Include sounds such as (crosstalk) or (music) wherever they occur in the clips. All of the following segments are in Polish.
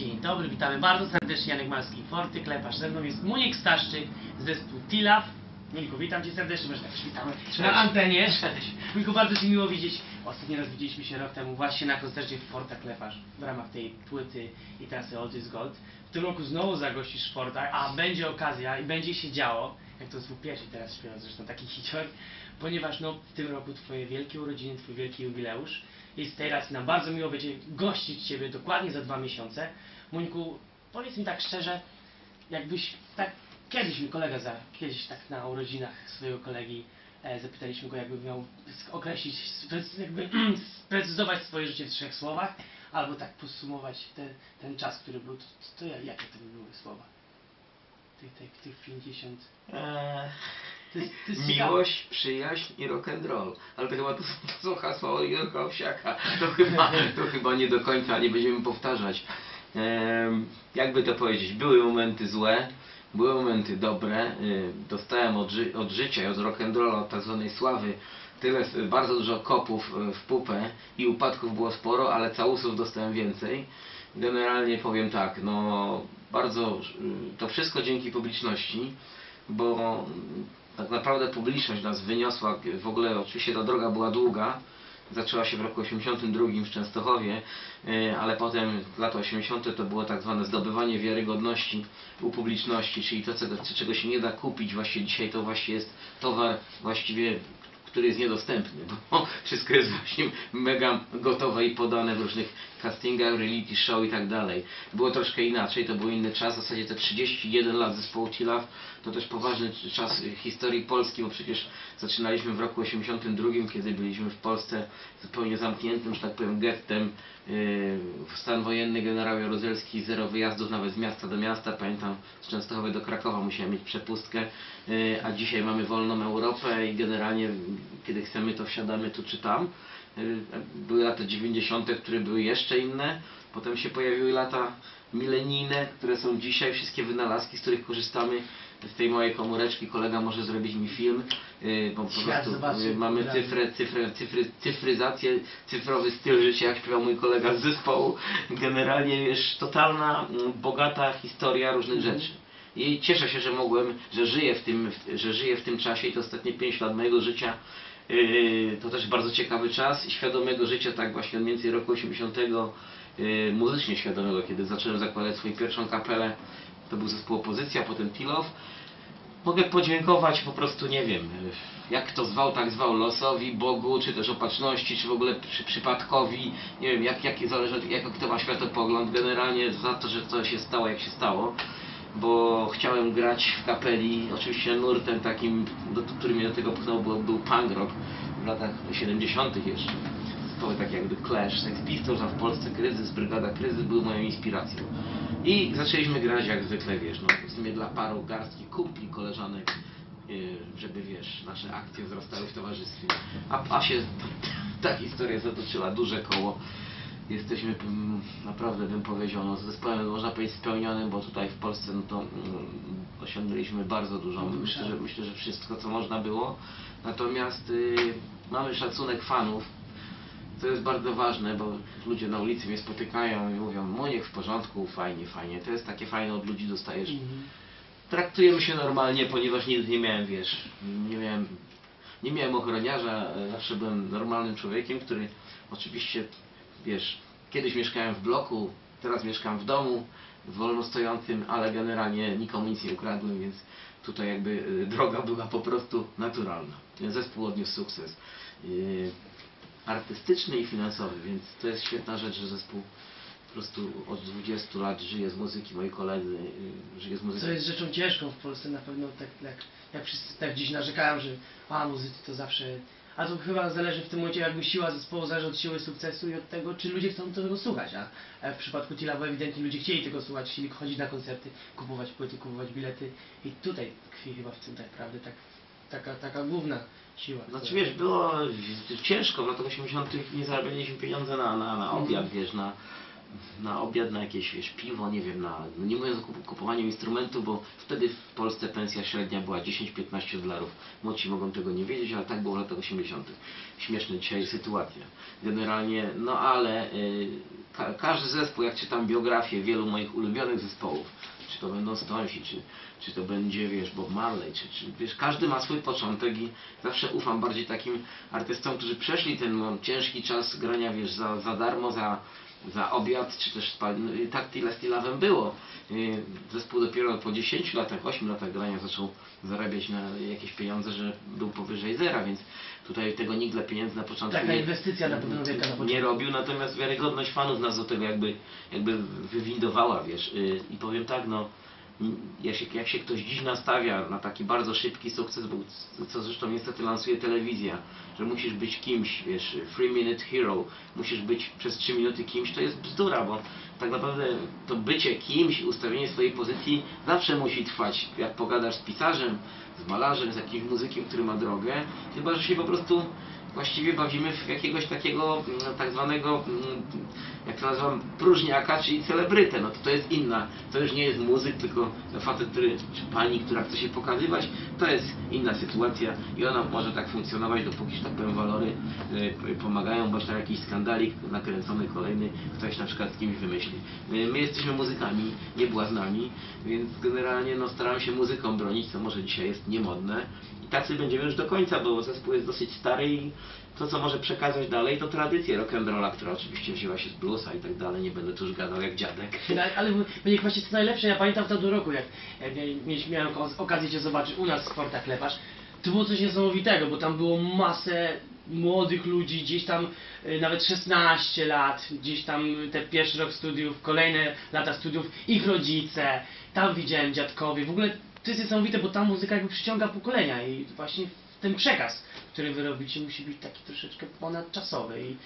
Dzień dobry, witamy bardzo serdecznie, Janek Malski, Forty Kleparz. Ze mną jest Muniek Staszczyk, zespół Tilaf. Muniku, witam Cię serdecznie, może tak przywitamy na antenie. (laughs) Cześć. Muniku, bardzo Ci miło widzieć. Ostatni raz widzieliśmy się rok temu właśnie na koncercie w Forta Kleparz w ramach tej płyty i trasy Old is Gold. W tym roku znowu zagościsz w Fortach, a będzie okazja i będzie się działo, jak to zwój pierwszy teraz śpiewa zresztą taki hicior, ponieważ no, w tym roku Twoje wielkie urodziny, Twój wielki jubileusz. I z tej nam bardzo miło będzie gościć Ciebie dokładnie za dwa miesiące. Muńku, powiedz mi tak szczerze, jakbyś tak kiedyś mi kolega za, kiedyś tak na urodzinach swojego kolegi e, zapytaliśmy go, jakby miał określić, jakby (clears throat) sprecyzować swoje życie w trzech słowach, albo tak podsumować te, ten czas, który był, to, to ja- jakie to by były słowa? Tych, tych, tych 50... Eee, Jest, jest ciekawe. miłość, przyjaźń i rock and roll. Ale to chyba to, to są hasła Oliwierka Owsiaka. To chyba, to chyba nie do końca, nie będziemy powtarzać. Eee, jakby to powiedzieć, były momenty złe, były momenty dobre. Eee, dostałem od, ży od życia i od rock and rolla, od tak zwanej sławy, tyle, bardzo dużo kopów e, w pupę i upadków było sporo, ale całusów dostałem więcej. Generalnie powiem tak, no bardzo y, to wszystko dzięki publiczności, bo tak naprawdę publiczność nas wyniosła, w ogóle oczywiście ta droga była długa, zaczęła się w roku 82 w Częstochowie, y, ale potem lata 80 to było tak zwane zdobywanie wiarygodności u publiczności, czyli to, czego się nie da kupić, właśnie dzisiaj to właśnie jest towar właściwie który jest niedostępny, bo (laughs) wszystko jest właśnie mega gotowe i podane w różnych castingach, reality show i tak dalej. Było troszkę inaczej, to był inny czas, w zasadzie te 31 lat zespołu Tilaf to też poważny czas historii Polski, bo przecież zaczynaliśmy w roku 82, kiedy byliśmy w Polsce zupełnie zamkniętym, że tak powiem, gettem. Yy, Stan wojenny, generał Jaruzelski, zero wyjazdów nawet z miasta do miasta. Pamiętam, z Częstochowy do Krakowa musiałem mieć przepustkę, yy, a dzisiaj mamy wolną Europę i generalnie kiedy chcemy to wsiadamy tu czy tam. Yy, Były lata 90., które były jeszcze inne. Potem się pojawiły lata milenijne, które są dzisiaj, wszystkie wynalazki, z których korzystamy. Z tej mojej komóreczki kolega może zrobić mi film, yy, bo po prostu yy, mamy cyfrę, cyfrę, cyfry, cyfryzację, cyfrowy styl życia, jak śpiewał mój kolega z zespołu. Generalnie wiesz, totalna, mm, bogata historia różnych Mhm. rzeczy. I cieszę się, że mogłem, że żyję w tym, że żyję w tym czasie i to ostatnie 5 lat mojego życia. Yy, to też bardzo ciekawy czas i świadomego życia, tak właśnie mniej więcej roku 80, yy, muzycznie świadomego, kiedy zacząłem zakładać swoją pierwszą kapelę. To był zespół Opozycja, potem Tilow. Mogę podziękować po prostu, nie wiem, yy, jak to zwał, tak zwał, losowi, Bogu, czy też opatrzności, czy w ogóle przy, przypadkowi, nie wiem, jak, jak, zależy jak kto ma światopogląd, generalnie za to, że to się stało, jak się stało bo chciałem grać w kapeli, oczywiście nurtem takim, do, który mnie do tego pchnął, był, był punk rock w latach 70 jeszcze. Zespoły takie jakby Clash, Sex Pistols, a w Polsce Kryzys, Brygada Kryzys były moją inspiracją. I zaczęliśmy grać jak zwykle, wiesz, no w sumie dla paru garstki kumpli, koleżanek, yy, żeby, wiesz, nasze akcje wzrastały w towarzystwie. A, a się ta historia zatoczyła, duże koło jesteśmy mm, naprawdę bym powiedział no, z zespołem można powiedzieć spełnionym, bo tutaj w Polsce no to mm, osiągnęliśmy bardzo dużo. Myślę, że myślę, że wszystko co można było. Natomiast y, mamy szacunek fanów. To jest bardzo ważne, bo ludzie na ulicy mnie spotykają i mówią, Muniek w porządku, fajnie, fajnie. To jest takie fajne od ludzi dostajesz. Mhm. Traktujemy się normalnie, ponieważ nigdy nie miałem, wiesz, nie miałem, nie miałem ochroniarza, e, zawsze byłem normalnym człowiekiem, który oczywiście, wiesz, kiedyś mieszkałem w bloku, teraz mieszkam w domu, wolno stojącym, ale generalnie nikomu nic nie ukradłem, więc tutaj jakby e, droga była po prostu naturalna. Zespół odniósł sukces e, artystyczny i finansowy, więc to jest świetna rzecz, że zespół po prostu od 20 lat żyje z muzyki, moi koledzy e, żyje z muzyki. Co jest rzeczą ciężką w Polsce na pewno, tak jak, jak wszyscy tak dziś narzekają, że a muzycy to zawsze... A to chyba zależy w tym momencie jakby siła zespołu zależy od siły sukcesu i od tego, czy ludzie chcą tego słuchać, a w przypadku Tilawa ewidentnie ludzie chcieli tego słuchać, chcieli chodzić na koncerty, kupować płyty, kupować bilety i tutaj tkwi chyba w tym tak naprawdę tak, taka, taka główna siła. Znaczy która- wiesz, było ciężko w latach 80. nie zarabialiśmy pieniądze na, na, na obiad, wiesz, na, na obiad, na jakieś wiesz, piwo, nie wiem, na, no nie mówiąc o kup- kupowaniu instrumentu, bo wtedy w Polsce pensja średnia była 10-15 dolarów. Młodsi mogą tego nie wiedzieć, ale tak było w latach 80. Śmieszna dzisiaj sytuacja. Generalnie, no ale y, ka każdy zespół, jak czytam biografię wielu moich ulubionych zespołów, czy to będą Stonesi, czy, czy to będzie, wiesz, Bob Marley, czy, czy wiesz, każdy ma swój początek i zawsze ufam bardziej takim artystom, którzy przeszli ten no, ciężki czas grania, wiesz, za, za darmo, za, za obiad, czy też no, tak tyle z Tilawem było. Zespół dopiero po 10 latach, 8 latach grania zaczął zarabiać na jakieś pieniądze, że był powyżej zera, więc tutaj tego nikt dla pieniędzy na początku Taka nie, inwestycja na pewno na nie robił, natomiast wiarygodność fanów nas do tego jakby, jakby wywindowała, wiesz. Y, I powiem tak, no, jak się, ktoś dziś nastawia na taki bardzo szybki sukces, co zresztą niestety lansuje telewizja, że musisz być kimś, wiesz, free minute hero, musisz być przez 3 minuty kimś, to jest bzdura, bo tak naprawdę to bycie kimś, ustawienie swojej pozycji zawsze musi trwać. Jak pogadasz z pisarzem, z malarzem, z jakimś muzykiem, który ma drogę, chyba że się po prostu właściwie bawimy w jakiegoś takiego mm, tak zwanego, mm, jak to nazywam, próżniaka, czyli celebrytę. No to to jest inna, to już nie jest muzyk, tylko facet, który, czy pani, która chce się pokazywać, to jest inna sytuacja i ona może tak funkcjonować, dopóki, że tak powiem, walory y, pomagają, bądź tam jakiś skandalik nakręcony kolejny, ktoś na przykład z kimś wymyśli. Y, my jesteśmy muzykami, nie błaznami, więc generalnie no, staramy się muzyką bronić, co może dzisiaj jest niemodne. I sobie będziemy już do końca, bo zespół jest dosyć stary i to, co może przekazać dalej, to tradycję rock'n'rolla, która oczywiście wzięła się z bluesa i tak dalej. Nie będę tu już gadał jak dziadek. (laughs) No, ale będzie właśnie co najlepsze, ja pamiętam w tamtym roku, jak miałem okaz- okazję Cię zobaczyć u nas w Sportach Leparz, to było coś niesamowitego, bo tam było masę młodych ludzi, gdzieś tam y, nawet 16 lat, gdzieś tam te pierwszy rok studiów, kolejne lata studiów, ich rodzice, tam widziałem dziadkowie, w ogóle to jest niesamowite, bo ta muzyka jakby przyciąga pokolenia i właśnie ten przekaz, który wy robicie musi być taki troszeczkę ponadczasowy i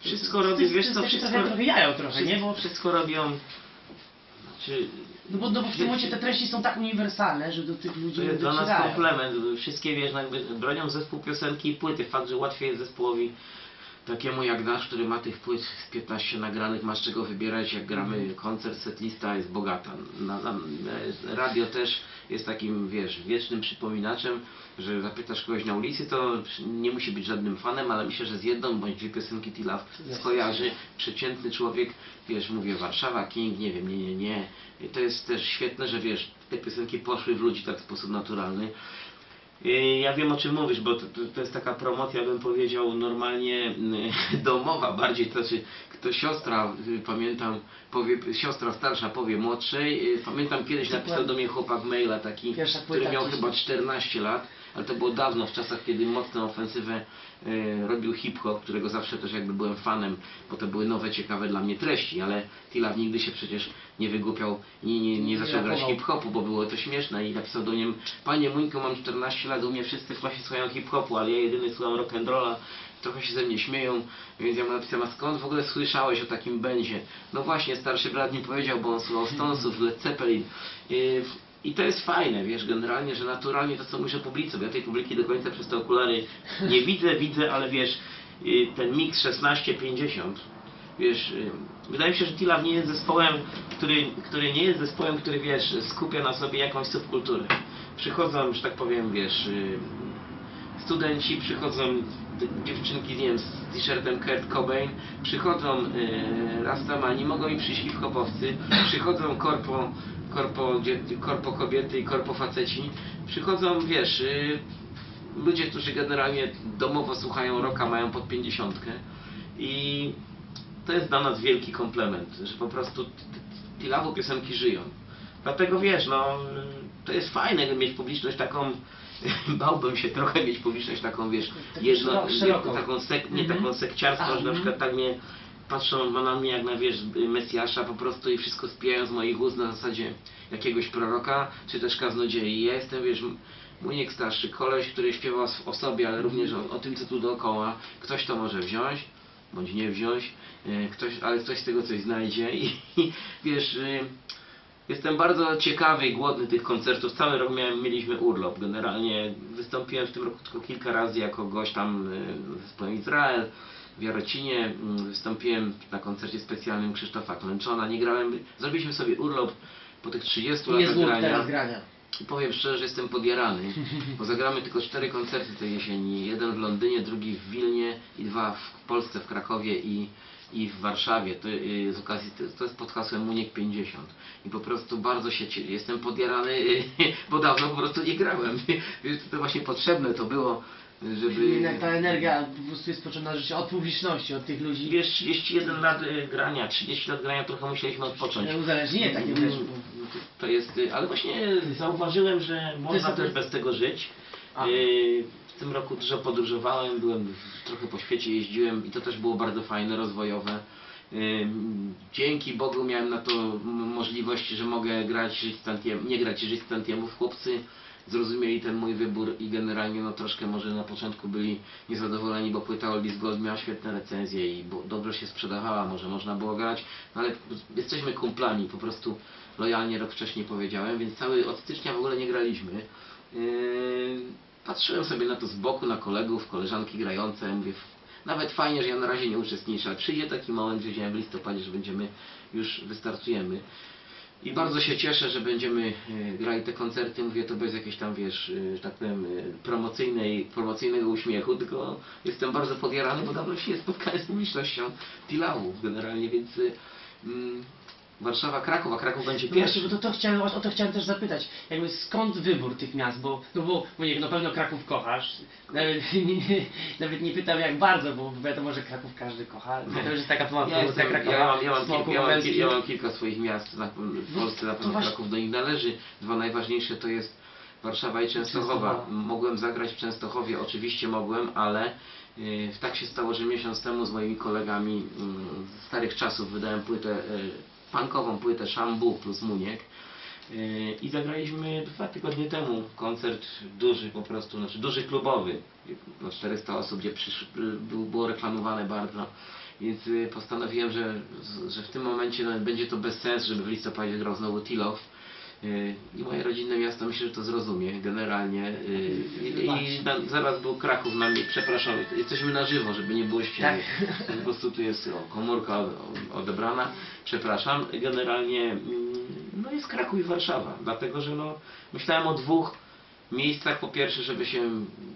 Wszystko to robi, jest- wiesz co, wszystko, jajo trochę, wszystko, nie? Bo wszystko robią... Znaczy, no bo, no bo w tym momencie te treści są tak uniwersalne, że do tych ludzi To nie jest dla nas docierają. komplement. Wszystkie wiesz, jakby bronią zespół piosenki i płyty. Fakt, że łatwiej jest zespołowi takiemu jak nasz, który ma tych płyt 15 nagranych, masz czego wybierać, jak gramy Mhm. koncert, setlista jest bogata. Na, na, e, radio też jest takim, wiesz, wiecznym przypominaczem, że zapytasz kogoś na ulicy, to nie musi być żadnym fanem, ale myślę, że z jedną bądź dwie piosenki Jasne. skojarzy. Przeciętny człowiek, wiesz, mówię Warszawa, King, nie wiem, nie, nie, nie. I to jest też świetne, że wiesz, te piosenki poszły w ludzi tak w sposób naturalny. Ja wiem o czym mówisz, bo to, to, jest taka promocja, bym powiedział, normalnie yy, (laughs) domowa, bardziej. To znaczy, kto siostra, yy, pamiętam, powie, siostra starsza powie młodszej, yy, pamiętam kiedyś napisał do mnie chłopak maila taki, Pierwsza który płyta miał gdzieś chyba tam. 14 lat, ale to było dawno, w czasach, kiedy mocną ofensywę yy, robił hip-hop, którego zawsze też jakby byłem fanem, bo to były nowe, ciekawe dla mnie treści, ale Tilaw nigdy się przecież nie wygłupiał, nie, nie, nie zaczął grać hip-hopu, bo było to śmieszne i napisał do niej, panie Muńko, mam 14 lat, u mnie wszyscy właśnie słuchają hip-hopu, ale ja jedyny słucham rock'n'rolla, trochę się ze mnie śmieją, więc ja mu napisałem, a skąd w ogóle słyszałeś o takim będzie? No właśnie, starszy brat mi powiedział, bo on słuchał Stonesów, Led Zeppelin. I, I to jest fajne, wiesz, generalnie, że naturalnie to co mówisz o publice, bo ja tej publiki do końca przez te okulary nie widzę, widzę, ale wiesz, y, ten mix 16-50, wiesz, y, wydaje mi się, że Tilaw nie jest zespołem, który, który nie jest zespołem, który, wiesz, skupia na sobie jakąś subkulturę. Przychodzą, że tak powiem, wiesz, y, studenci, przychodzą dziewczynki, nie wiem, z t-shirtem Kurt Cobain, przychodzą y, rastamani, mogą i przyjść hip-hopowcy, przychodzą korpo, korpo, korpo kobiety i korpo faceci, przychodzą, wiesz, y, ludzie, którzy generalnie domowo słuchają rocka, mają pod pięćdziesiątkę i to jest dla nas wielki komplement, że po prostu t- t- Tilawu piosenki żyją. Dlatego wiesz, no to jest fajne mieć publiczność taką, (laughs) bałbym się trochę mieć publiczność taką, wiesz, jedno, taką sek, nie Mhm. taką sekciarską, że na przykład tak mnie patrzą na mnie jak na wiesz Mesjasza po prostu i wszystko spijają z moich ust na zasadzie jakiegoś proroka, czy też kaznodziei. Ja jestem, wiesz, Muniek starszy, koleś, który śpiewa o, sobie, ale również o, o tym, co tu dookoła. Ktoś to może wziąć, bądź nie wziąć, e, ktoś, ale ktoś z tego coś znajdzie i, i wiesz, e, jestem bardzo ciekawy i głodny tych koncertów. Cały rok miałem, mieliśmy urlop. Generalnie wystąpiłem w tym roku tylko kilka razy jako gość tam e, z zespołem Izrael. W Jarocinie mm, wystąpiłem na koncercie specjalnym Krzysztofa Klęczona. Nie grałem, zrobiliśmy sobie urlop po tych 30 Nie latach grania. grania. I powiem szczerze, że jestem podjarany, bo zagramy tylko cztery koncerty tej jesieni. Jeden w Londynie, drugi w Wilnie i dwa w Polsce, w Krakowie i, i w Warszawie. To, y, z okazji, to, jest pod hasłem Muniek 50. I po prostu bardzo się cie- jestem podjarany, y, (laughs) bo dawno po prostu nie grałem. (laughs) Więc to właśnie potrzebne to było, żeby... Jednak ta energia po prostu jest potrzebna życia od publiczności, od tych ludzi. Wiesz, 31 lat y, grania, 30 lat grania, trochę musieliśmy odpocząć. Uzależnienie takie Mm, wręcz. To jest, y, ale właśnie zauważyłem, że można też bez tego żyć. A. Y, W tym roku dużo podróżowałem, byłem w- trochę po świecie, jeździłem i to też było bardzo fajne, rozwojowe. Y, Dzięki Bogu miałem na to m- możliwość, że mogę grać, żyć tantiem, nie grać żyć tantiemów. Chłopcy zrozumieli ten mój wybór i generalnie no troszkę może na początku byli niezadowoleni, bo płyta Oldies Gold miała świetne recenzje i dobrze się sprzedawała, może można było grać, no ale jesteśmy kumplami, po prostu lojalnie rok wcześniej powiedziałem, więc cały od stycznia w ogóle nie graliśmy. Yy, patrzyłem sobie na to z boku, na kolegów, koleżanki grające, mówię, nawet fajnie, że ja na razie nie uczestniczę, ale przyjdzie taki moment, że w listopadzie, że będziemy, już wystartujemy. I bardzo się cieszę, że będziemy e, grali te koncerty, mówię to bez jakiejś tam, wiesz, e, tak powiem, e, promocyjnej, promocyjnego uśmiechu, tylko jestem bardzo podjarany, bo dawno się nie spotkałem z publicznością Tilału generalnie, więc mm, Warszawa, Kraków, a Kraków będzie No właśnie, pierwszy. bo to, to chciałem, o to chciałem też zapytać. Jakby skąd wybór tych miast? Bo, no bo mówię, na pewno Kraków kochasz. Nawet nie, (laughs) nie, nawet nie pytam jak bardzo, bo wiadomo, że Kraków każdy kocha. To już jest taka Ja, promocja jestem, Krakowa. ja, mam, ja, mam, smoku kilka, ja, mam, wawelski. ja mam kilka swoich miast na, w Polsce, na pewno właśnie- Kraków do nich należy. Dwa najważniejsze to jest Warszawa i Częstochowa. Częstochowa. Mogłem zagrać w Częstochowie, oczywiście mogłem, ale y, tak się stało, że miesiąc temu z moimi kolegami y, z starych czasów wydałem płytę, y, punkową płytę Szambu plus Muniek. Y, I zagraliśmy dwa tygodnie temu koncert duży po prostu, znaczy duży klubowy, na 400 osób, gdzie było reklamowane bardzo. Więc y, postanowiłem, że, że w tym momencie no, będzie to bez sensu, żeby w listopadzie grał znowu Tilow. Y, I moje rodzinne miasto myślę, że to zrozumie generalnie. Y, I, i na, zaraz był Kraków na mnie, przepraszam, jesteśmy na żywo, żeby nie było ściemy. (laughs) Po prostu tu jest o, komórka odebrana, przepraszam. Generalnie mm, no jest Kraków i Warszawa, dlatego że no, myślałem o dwóch miejscach, po pierwsze, żeby się,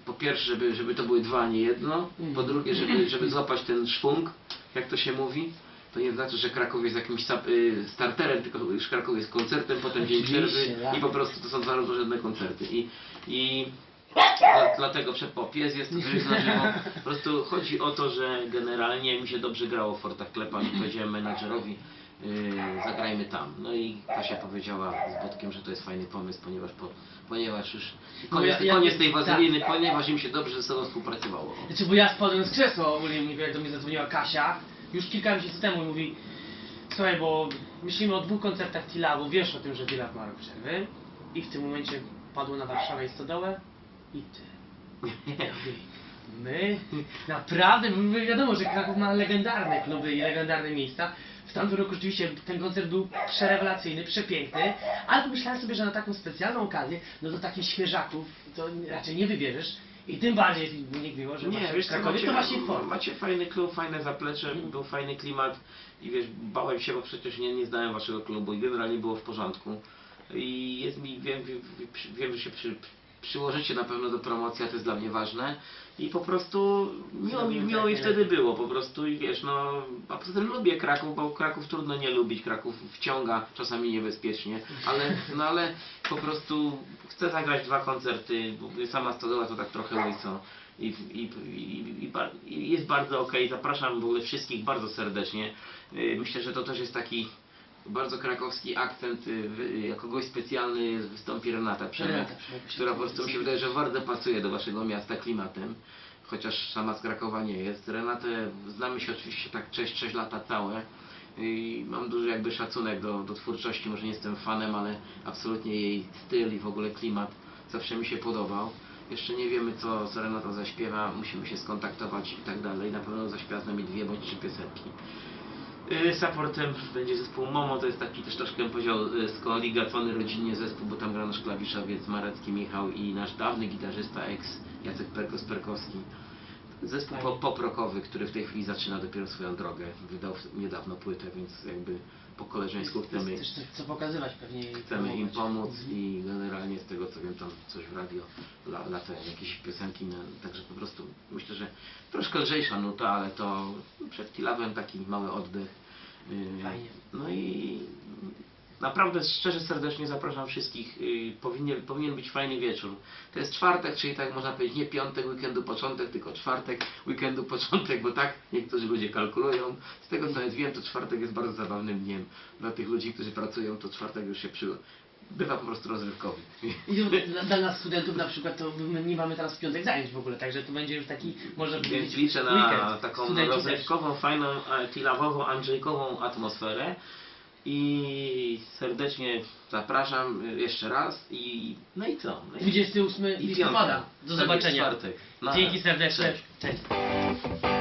po pierwsze, żeby, żeby to były dwa, a nie jedno, po drugie, żeby, żeby złapać ten szwung, jak to się mówi. To nie znaczy, że Kraków jest jakimś y, starterem, tylko już Kraków jest koncertem, potem dzień przerwy tak. i po prostu to są dwa różne koncerty. I, i dla- dlatego przepo pies jest to jest na żywo. Po prostu chodzi o to, że generalnie mi się dobrze grało w Fortach Klepa i powiedziałem menadżerowi, yy, zagrajmy tam. No i Kasia powiedziała z Bodkiem, że to jest fajny pomysł, ponieważ, po, ponieważ już koniec, ja- ja- koniec tej tak. wazeliny, ponieważ im się dobrze ze sobą współpracowało. Znaczy, bo ja spadłem z krzesła ogólnie, jak do mnie zadzwoniła Kasia, już kilka miesięcy temu i mówi Słuchaj, bo myślimy o dwóch koncertach Tilawu, wiesz o tym, że Tilak ma rok przerwy i w tym momencie padło na Warszawę i Stodołę i ty. Ja mówię, My? Naprawdę? My wiadomo, że Kraków ma legendarne kluby i legendarne miejsca. W tamtym roku rzeczywiście ten koncert był przerewelacyjny, przepiękny, ale pomyślałem sobie, że na taką specjalną okazję, no do takich świeżaków to raczej nie wybierzesz. I tym bardziej nie miło, że Nie, wiesz Krakowie, macie, to właśnie forma. macie fajny klub, fajne zaplecze, był fajny klimat i wiesz, bałem się, bo przecież nie, nie znałem waszego klubu i generalnie było w porządku. I jest mi, wiem, wiem, wiem że się przy, przyłożycie na pewno do promocji, a to jest dla mnie ważne. I po prostu miło mi, miło mi wtedy było, po prostu i wiesz, no, a poza tym lubię Kraków, bo Kraków trudno nie lubić, Kraków wciąga, czasami niebezpiecznie, ale, no ale po prostu chcę zagrać dwa koncerty, bo sama stodoła to tak trochę łyso i, i, i, i, jest bardzo okej, zapraszam w ogóle wszystkich bardzo serdecznie. Yy, Myślę, że to też jest taki bardzo krakowski akcent, yy, wy- jako gość specjalny wystąpi Renata Przemek, która po prostu mi się wydaje, że bardzo pasuje do waszego miasta klimatem, chociaż sama z Krakowa nie jest. Renatę znamy się oczywiście tak 6, lata całe i mam duży jakby szacunek do, do twórczości, może nie jestem fanem, ale absolutnie jej styl i w ogóle klimat zawsze mi się podobał. Jeszcze nie wiemy co, co Renata zaśpiewa, musimy się skontaktować i tak dalej. Na pewno zaśpiewa z nami dwie bądź trzy piosenki. Y, Supportem będzie zespół Momo, to jest taki też troszkę podział y, skoligacony rodzinnie zespół, bo tam gra nasz klawiszowiec Marecki Michał i nasz dawny gitarzysta ex Jacek Perkos-Perkowski. Zespół Fajnie. pop- pop-rockowy, który w tej chwili zaczyna dopiero swoją drogę. Wydał niedawno płytę, więc jakby po koleżeńsku chcemy, też co, pokazywać pewnie. chcemy im pomóc i generalnie z tego co wiem tam coś w radio la, latają jakieś piosenki, na, także po prostu myślę, że troszkę lżejsza nuta, ale to przed Kilawem taki mały oddech. Yy, Fajnie. No i naprawdę szczerze serdecznie zapraszam wszystkich. Yy, Powinien, powinien być fajny wieczór. To jest czwartek, czyli tak można powiedzieć nie piątek weekendu początek, tylko czwartek weekendu początek, bo tak niektórzy ludzie kalkulują. Z tego co nawet wiem, to czwartek jest bardzo zabawnym dniem. Dla tych ludzi, którzy pracują, to czwartek już się przy... bywa po prostu rozrywkowy. Dla, dla nas studentów na przykład to my nie mamy teraz w piątek zajęć w ogóle, także to będzie już taki, można Więc powiedzieć, liczę na weekend. taką Studenci rozrywkową, fajną, e, tilawową, andrzejkową atmosferę. I serdecznie zapraszam jeszcze raz i no i co? No i, 28 i listopada. Do zobaczenia. czwartek. Na- Dzięki serdecznie. Cześć. Cześć.